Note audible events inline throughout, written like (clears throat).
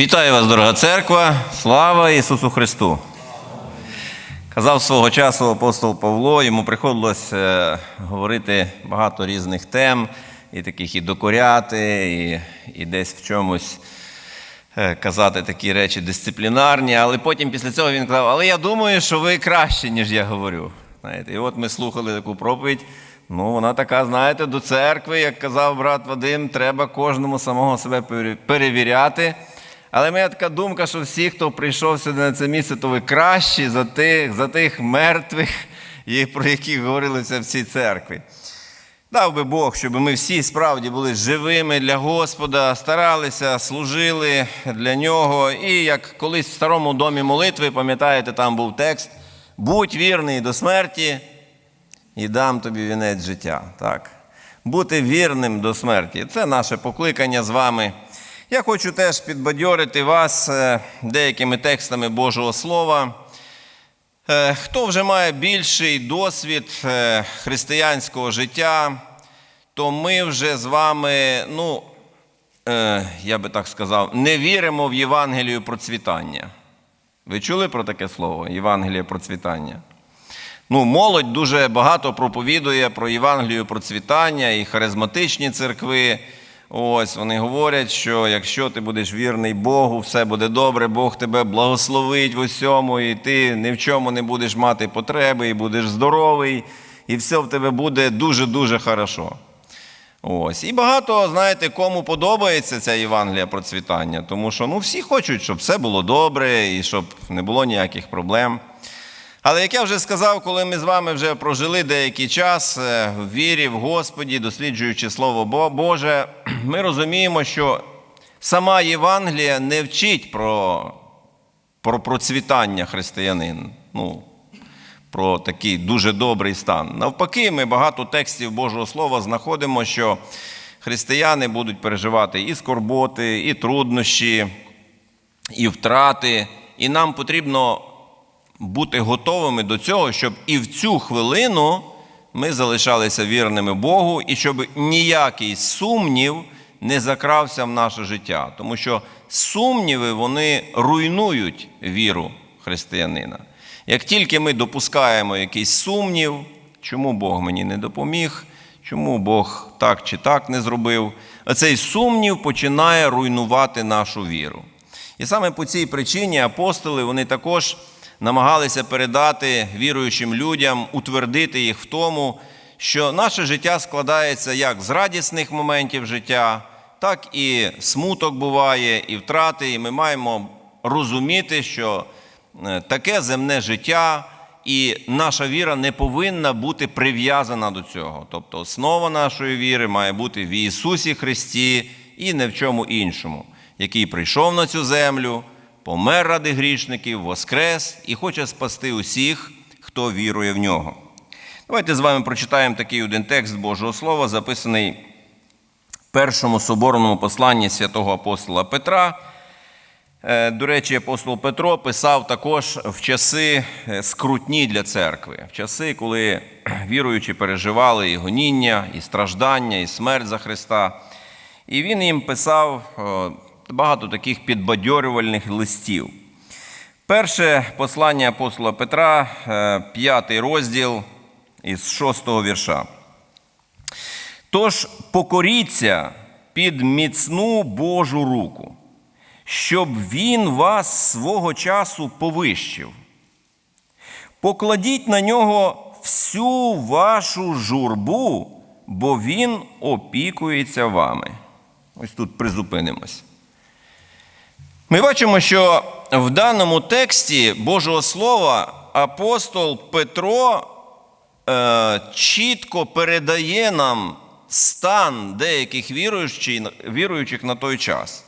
Вітаю вас, дорога церква! Слава Ісусу Христу! Казав свого часу апостол Павло, йому приходилось е, говорити багато різних тем, і таких і докоряти, і, і десь в чомусь е, казати такі речі дисциплінарні. Але потім після цього він казав, але я думаю, що ви краще, ніж я говорю. Знаєте, і от ми слухали таку проповідь. Ну, вона така, знаєте, до церкви, як казав брат Вадим, треба кожному самого себе перевіряти. Але моя така думка, що всі, хто прийшов сюди на це місце, то ви кращі за тих, за тих мертвих, (laughs) про яких говорилося в цій церкві. Дав би Бог, щоб ми всі справді були живими для Господа, старалися, служили для нього. І як колись в старому домі молитви, пам'ятаєте, там був текст: будь вірний до смерті, і дам тобі вінець життя. Так. Бути вірним до смерті. Це наше покликання з вами. Я хочу теж підбадьорити вас е, деякими текстами Божого Слова. Е, Хто вже має більший досвід е, християнського життя, то ми вже з вами, ну, я би так сказав, не віримо в Євангелію процвітання. Ви чули про таке слово? Євангеліє процвітання? Ну, молодь дуже багато проповідує про Євангелію процвітання і харизматичні церкви. Ось вони говорять, що якщо ти будеш вірний Богу, все буде добре, Бог тебе благословить в усьому, і ти ні в чому не будеш мати потреби, і будеш здоровий, і все в тебе буде дуже-дуже хорошо. Ось. І багато, знаєте, кому подобається ця Євангелія процвітання, тому що ну, всі хочуть, щоб все було добре і щоб не було ніяких проблем. Але як я вже сказав, коли ми з вами вже прожили деякий час е, в вірі в Господі, досліджуючи Слово Боже, ми розуміємо, що сама Євангелія не вчить про, про процвітання християнин, ну, про такий дуже добрий стан. Навпаки, ми багато текстів Божого Слова знаходимо, що християни будуть переживати і скорботи, і труднощі, і втрати, і нам потрібно бути готовими до цього, щоб і в цю хвилину ми залишалися вірними Богу, і щоб ніякий сумнів не закрався в наше життя. Тому що сумніви вони руйнують віру християнина. Як тільки ми допускаємо якийсь сумнів, чому Бог мені не допоміг, чому Бог так чи так не зробив, цей сумнів починає руйнувати нашу віру. І саме по цій причині апостоли вони також намагалися передати віруючим людям, утвердити їх в тому, що наше життя складається як з радісних моментів життя, так і смуток буває, і втрати. І ми маємо розуміти, що е, таке земне життя. І наша віра не повинна бути прив'язана до цього. Тобто основа нашої віри має бути в Ісусі Христі і не в чому іншому, який прийшов на цю землю, помер ради грішників, воскрес і хоче спасти усіх, хто вірує в нього. Давайте з вами прочитаємо такий один текст Божого Слова, записаний в першому соборному посланні святого апостола Петра. Е, До речі, апостол Петро писав також в часи е, скрутні для церкви, в часи, коли віруючі переживали і гоніння, і страждання, і смерть за Христа. І він їм писав багато таких підбадьорювальних листів. Перше послання апостола Петра, е, п'ятий розділ із шостого вірша. Тож покоріться під міцну Божу руку, щоб він вас свого часу повищив. Покладіть на нього всю вашу журбу, бо він опікується вами. Ось тут призупинимось. Ми бачимо, що в даному тексті Божого Слова апостол Петро е, чітко передає нам стан деяких віруючих, віруючих на той час.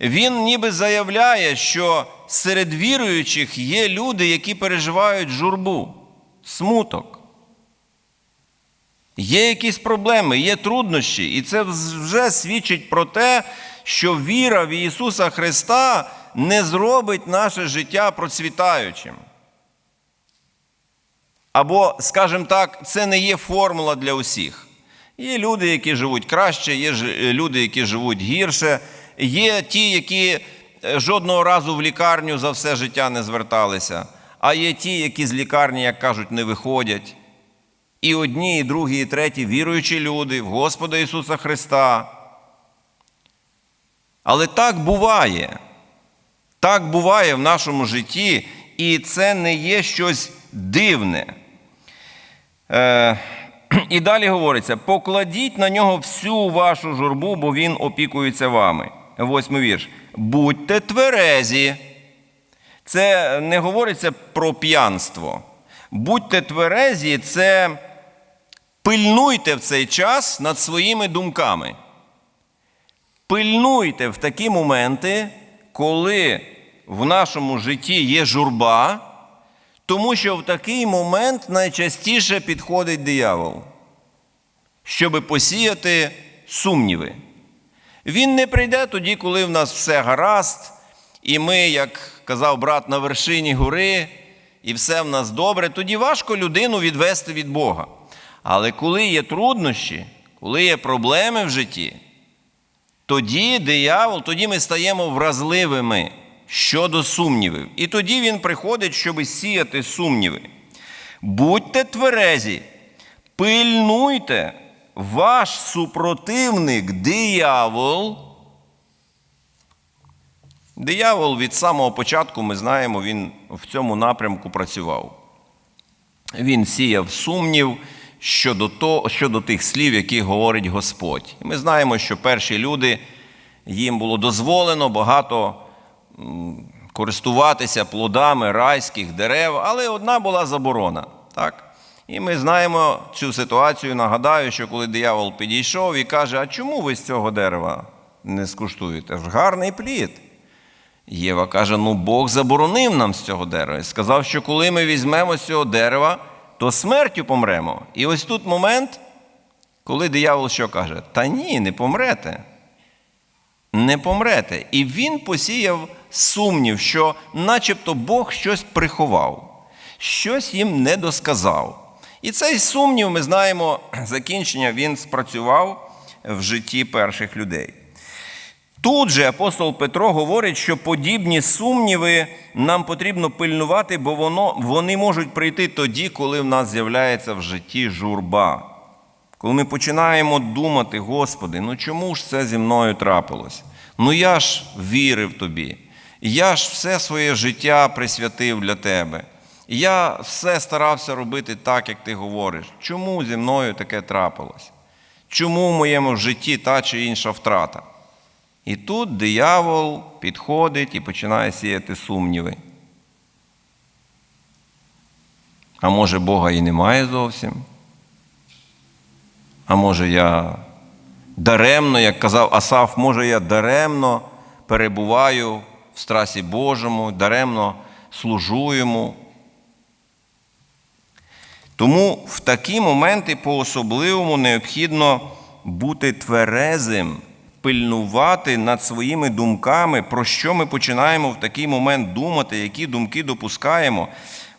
Він ніби заявляє, що серед віруючих є люди, які переживають журбу, смуток. Є якісь проблеми, є труднощі, і це вже свідчить про те, що віра в Ісуса Христа не зробить наше життя процвітаючим. Або, скажімо так, це не є формула для усіх. Є люди, які живуть краще, є люди, які живуть гірше, є ті, які е, жодного разу в лікарню за все життя не зверталися, а є ті, які з лікарні, як кажуть, не виходять. І одні, і другі, і треті віруючі люди в Господа Ісуса Христа. Але так буває. Так буває в нашому житті, і це не є щось дивне. Е, (clears throat) і далі говориться: покладіть на нього всю вашу журбу, бо він опікується вами. Восьмий вірш. Будьте тверезі. Це не говориться про п'янство. Будьте тверезі, це пильнуйте в цей час над своїми думками. Пильнуйте в такі моменти, коли в нашому житті є журба, тому що в такий момент найчастіше підходить диявол, щоб посіяти сумніви. Він не прийде тоді, коли в нас все гаразд, і ми, як казав брат, на вершині гори, і все в нас добре, тоді важко людину відвести від Бога. Але коли є труднощі, коли є проблеми в житті, тоді диявол, тоді ми стаємо вразливими щодо сумнівів. І тоді він приходить, щоб сіяти сумніви. Будьте тверезі, пильнуйте, ваш супротивник диявол. Диявол від самого початку, ми знаємо, він в цьому напрямку працював. Він сіяв сумнів щодо, того, щодо тих слів, які говорить Господь. І ми знаємо, що перші люди, їм було дозволено багато користуватися плодами райських дерев, але одна була заборона. Так? І ми знаємо цю ситуацію. Нагадаю, що коли диявол підійшов і каже: А чому ви з цього дерева не скуштуєте? Ж гарний плід. Єва каже: ну Бог заборонив нам з цього дерева. І сказав, що коли ми візьмемо з цього дерева, то смертю помремо. І ось тут момент, коли диявол що каже? Та ні, не помрете. Не помрете. І він посіяв сумнів, що начебто Бог щось приховав, щось їм не досказав. І цей сумнів, ми знаємо, (clears throat) закінчення він спрацював в житті перших людей. Тут же апостол Петро говорить, що подібні сумніви нам потрібно пильнувати, бо воно, вони можуть прийти тоді, коли в нас з'являється в житті журба. Коли ми починаємо думати, Господи, ну чому ж це зі мною трапилось? Ну я ж вірив тобі, я ж все своє життя присвятив для тебе. Я все старався робити так, як ти говориш. Чому зі мною таке трапилось? Чому в моєму житті та чи інша втрата? І тут диявол підходить і починає сіяти сумніви. А може Бога і немає зовсім? А може я даремно, як казав Асаф, може я даремно перебуваю в страсі Божому, даремно служу йому. Тому в такі моменти по-особливому необхідно бути тверезим, пильнувати над своїми думками, про що ми починаємо в такий момент думати, які думки допускаємо.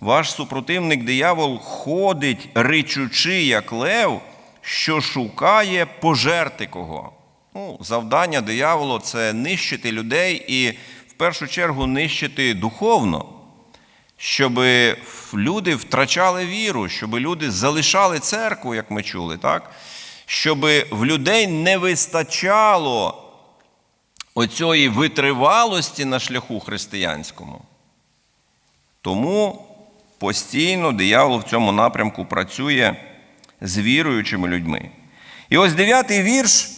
Ваш супротивник диявол ходить, ричучи, як лев, що шукає пожерти кого. Ну, Завдання дияволу це нищити людей і в першу чергу нищити духовно, щоб люди втрачали віру, щоб люди залишали церкву, як ми чули, так? Щоб в людей не вистачало оцієї витривалості на шляху християнському. Тому постійно диявол в цьому напрямку працює з віруючими людьми. І ось дев'ятий вірш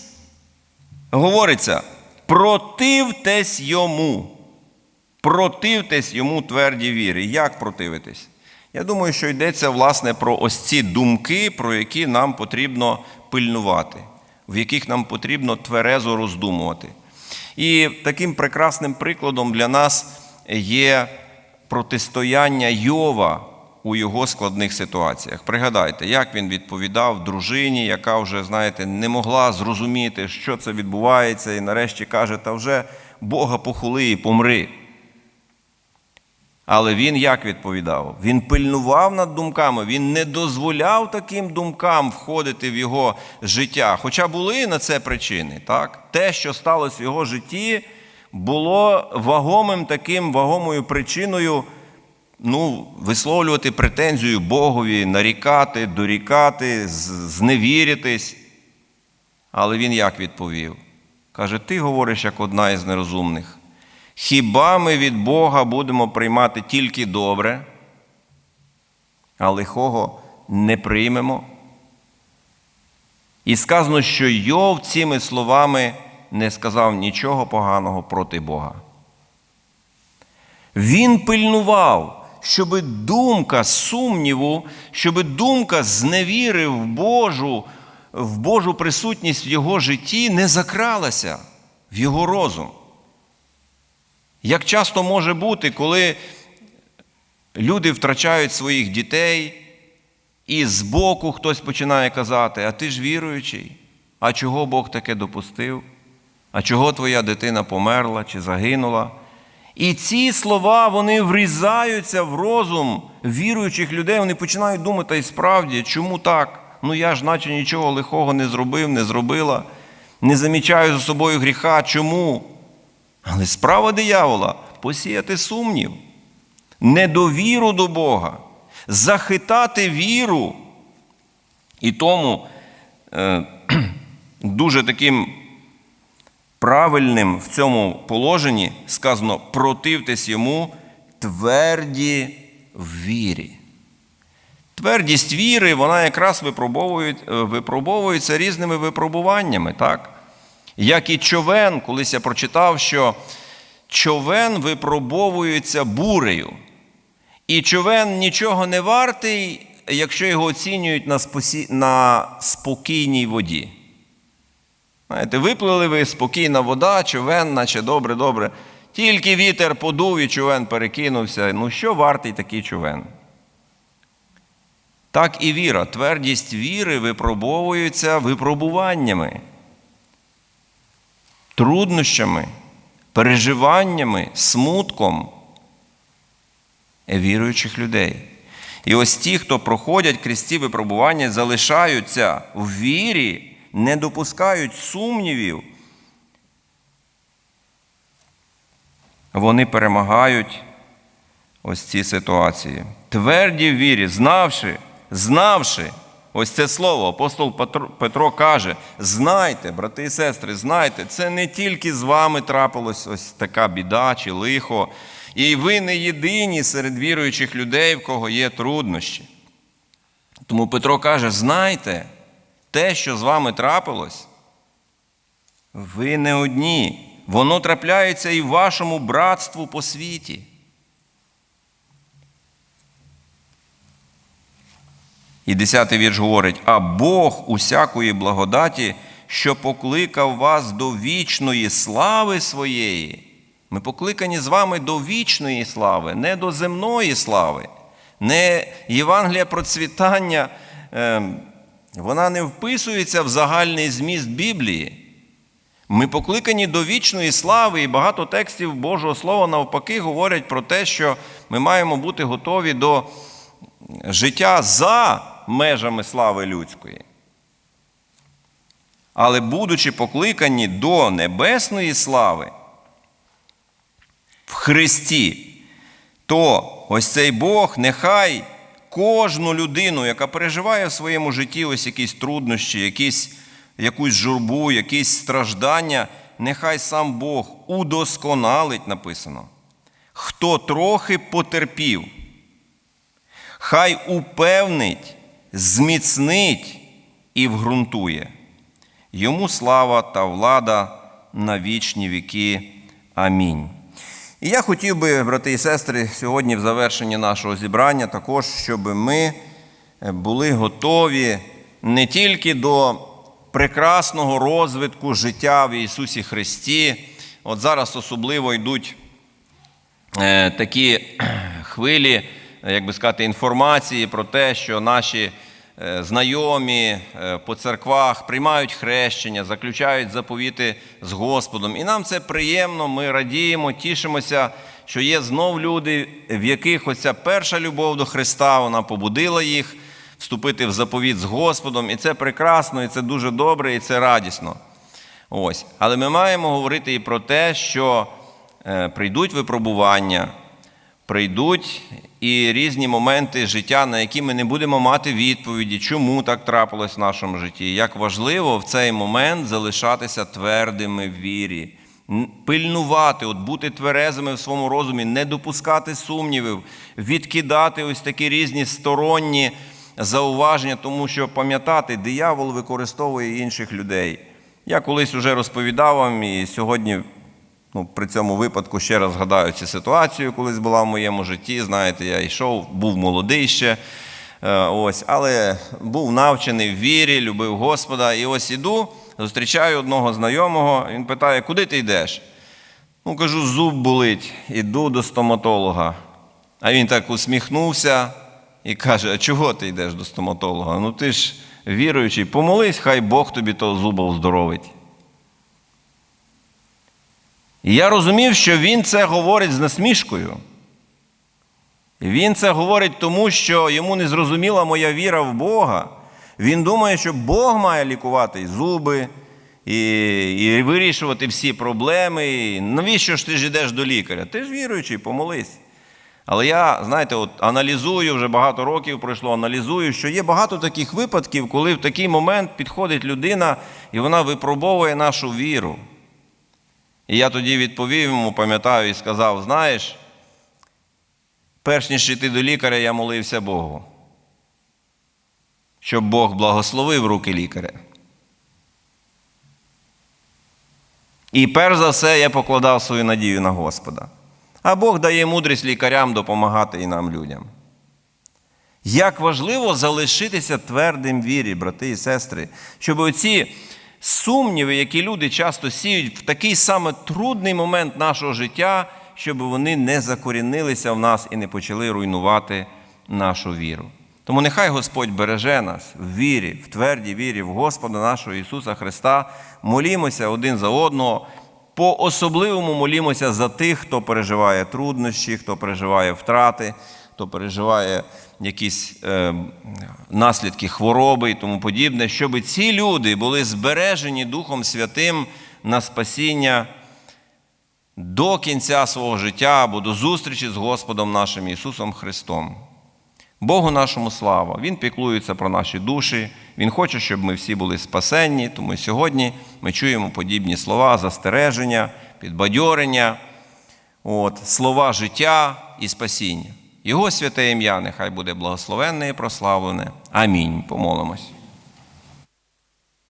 говориться: противтесь йому. Противтесь йому тверді віри. Як противитись? Я думаю, що йдеться власне про ось ці думки, про які нам потрібно пильнувати, в яких нам потрібно тверезо роздумувати. І таким прекрасним прикладом для нас є протистояння Йова у його складних ситуаціях. Пригадайте, як він відповідав дружині, яка вже, знаєте, не могла зрозуміти, що це відбувається, і нарешті каже, та вже Бога похули і помри. Але він як відповідав? Він пильнував над думками, він не дозволяв таким думкам входити в його життя. Хоча були на це причини. так? Те, що сталося в його житті, було вагомим таким вагомою причиною ну, висловлювати претензію Богові, нарікати, дорікати, зневіритись. Але він як відповів? Каже: Ти говориш як одна із нерозумних. Хіба ми від Бога будемо приймати тільки добре, а лихого не приймемо? І сказано, що Йов цими словами не сказав нічого поганого проти Бога. Він пильнував, щоб думка сумніву, щоб думка зневіри в Божу, в Божу присутність в його житті не закралася в його розум. Як часто може бути, коли люди втрачають своїх дітей, і збоку хтось починає казати, а ти ж віруючий, а чого Бог таке допустив? А чого твоя дитина померла чи загинула? І ці слова вони врізаються в розум віруючих людей, вони починають думати, і справді, чому так? Ну я ж наче нічого лихого не зробив, не зробила, не замічаю за собою гріха. Чому? Але справа диявола посіяти сумнів, недовіру до Бога, захитати віру. І тому е, (clears throat) дуже таким правильним в цьому положенні сказано противтесь йому тверді в вірі. Твердість віри, вона якраз випробовує- випробовується різними випробуваннями, так? Як і човен, колись я прочитав, що човен випробовується бурею. І човен нічого не вартий, якщо його оцінюють на, спосі... на спокійній воді. Знаєте, виплили ви спокійна вода, човен, наче добре, добре. Тільки вітер подув і човен перекинувся. Ну що вартий такий човен? Так і віра. Твердість віри випробовується випробуваннями, труднощами, переживаннями, смутком віруючих людей. І ось ті, хто проходять крізь ці випробування, залишаються в вірі, не допускають сумнівів. Вони перемагають ось ці ситуації. Тверді в вірі, знавши, знавши, ось це слово, апостол Петро, каже: знайте, брати і сестри, знайте, це не тільки з вами трапилось ось така біда чи лихо, і ви не єдині серед віруючих людей, в кого є труднощі. Тому Петро каже: знайте, те, що з вами трапилось, ви не одні. Воно трапляється і вашому братству по світі. І десятий вірш говорить: а Бог усякої благодаті, що покликав вас до вічної слави своєї. Ми покликані з вами до вічної слави, не до земної слави, не Євангелія процвітання, ем, вона не вписується в загальний зміст Біблії. Ми покликані до вічної слави, і багато текстів Божого Слова навпаки говорять про те, що ми маємо бути готові до життя за межами слави людської. Але будучи покликані до небесної слави в Христі, то ось цей Бог нехай кожну людину, яка переживає в своєму житті ось якісь труднощі, якісь, якусь журбу, якісь страждання, нехай сам Бог удосконалить написано. Хто трохи потерпів, хай упевнить, зміцнить і вґрунтує. Йому слава та влада на вічні віки. Амінь. І я хотів би, брати і сестри, сьогодні в завершенні нашого зібрання також, щоб ми були готові не тільки до прекрасного розвитку життя в Ісусі Христі. От зараз особливо йдуть е, такі хвилі, як би сказати, інформації про те, що наші е, знайомі е, по церквах приймають хрещення, заключають заповіти з Господом. І нам це приємно, ми радіємо, тішимося, що є знов люди, в яких оця перша любов до Христа, вона побудила їх вступити в заповіт з Господом. І це прекрасно, і це дуже добре, і це радісно. Ось. Але ми маємо говорити і про те, що е, прийдуть випробування, прийдуть і різні моменти життя, на які ми не будемо мати відповіді, чому так трапилось в нашому житті. Як важливо в цей момент залишатися твердими в вірі, пильнувати, от бути тверезими в своєму розумі, не допускати сумнівів, відкидати ось такі різні сторонні зауваження, тому що пам'ятати, диявол використовує інших людей. Я колись вже розповідав вам, і сьогодні ну, при цьому випадку ще раз згадаю цю ситуацію, колись була в моєму житті. Знаєте, я йшов, був молодий ще, е, ось, але був навчений в вірі, любив Господа. І ось іду, зустрічаю одного знайомого, він питає, куди ти йдеш? Ну, кажу, зуб болить, іду до стоматолога. А він так усміхнувся і каже: А чого ти йдеш до стоматолога? Ну ти ж віруючий, помолись, хай Бог тобі того зуба оздоровить. І я розумів, що він це говорить з насмішкою. Він це говорить тому, що йому не зрозуміла моя віра в Бога. Він думає, що Бог має лікувати зуби, і, і вирішувати всі проблеми. І навіщо ж ти ж йдеш до лікаря? Ти ж віруючий, помолись. Але я, знаєте, от аналізую, вже багато років пройшло, аналізую, що є багато таких випадків, коли в такий момент підходить людина і вона випробовує нашу віру. І я тоді відповів йому, пам'ятаю, і сказав: знаєш, перш ніж йти до лікаря, я молився Богу, щоб Бог благословив руки лікаря. І перш за все я покладав свою надію на Господа. А Бог дає мудрість лікарям допомагати і нам людям. Як важливо залишитися твердим вірі, брати і сестри, щоб оці сумніви, які люди часто сіють в такий саме трудний момент нашого життя, щоб вони не закорінилися в нас і не почали руйнувати нашу віру. Тому нехай Господь береже нас в вірі, в твердій вірі в Господа нашого Ісуса Христа. Молімося один за одного. По особливому молімося за тих, хто переживає труднощі, хто переживає втрати, хто переживає якісь е, наслідки хвороби і тому подібне, щоб ці люди були збережені Духом Святим на спасіння до кінця свого життя або до зустрічі з Господом нашим Ісусом Христом. Богу нашому слава! Він піклується про наші душі, Він хоче, щоб ми всі були спасенні, тому сьогодні ми чуємо подібні слова, застереження, підбадьорення, от, слова життя і спасіння. Його святе ім'я нехай буде благословенне і прославлене. Амінь. Помолимось.